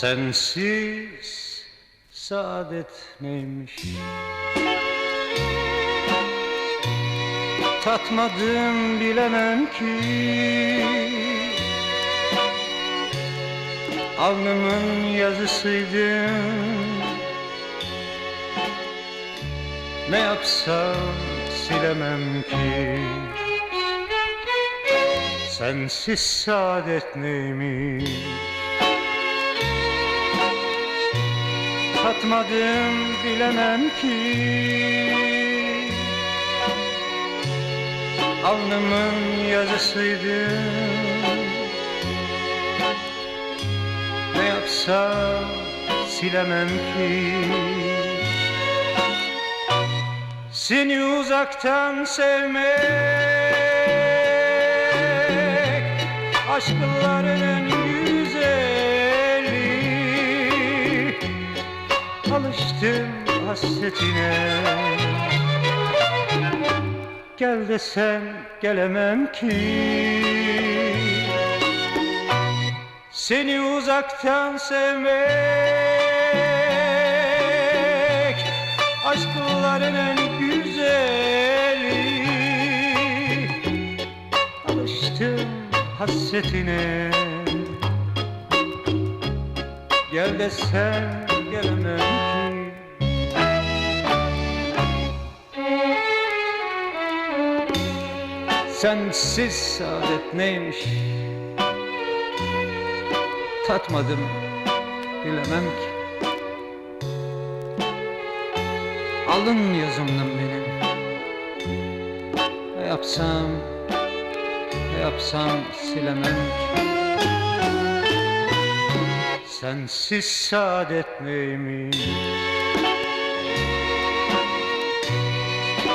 Sensiz saadet neymiş? Tatmadım bilemem ki. Alnımın yazısıydın Ne yapsam silemem ki. Sensiz saadet neymiş Tatmadım bilemem ki. Alnımın yazısıydı. Ne yapsam silemem ki. Seni uzaktan sevmek Aşkların en hasretine. Gel desem gelemem ki. Seni uzaktan sevmek Aşkların en güzeli. Alıştım hasretine. Gel desem gelemem Sensiz saadet neymiş? Tatmadım bilemem ki. Alın yazımdım benim Ne yapsam Ne yapsam silemem ki. Sensiz saadet neymiş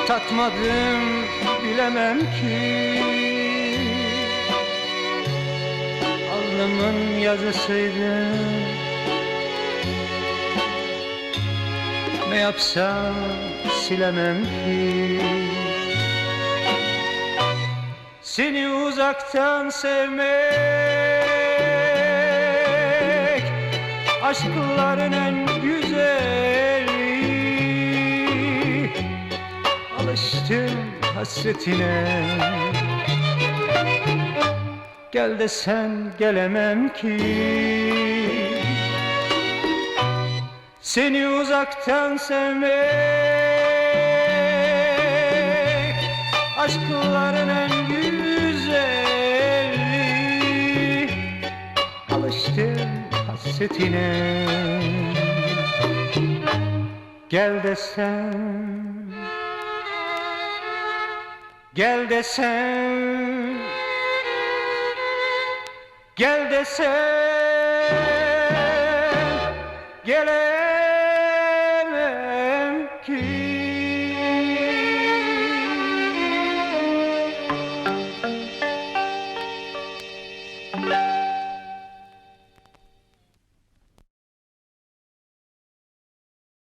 Tatmadım bilemem ki. Alnımın yazısıydı Ne yapsam silemem ki. Seni uzaktan sevmek Aşkların en Alıştım hasretine. Gel desen gelemem ki. Seni uzaktan sevmek Aşkların en güzeli. Alıştım hasretine. Gel desem Gel desen Gel desen Gelemem ki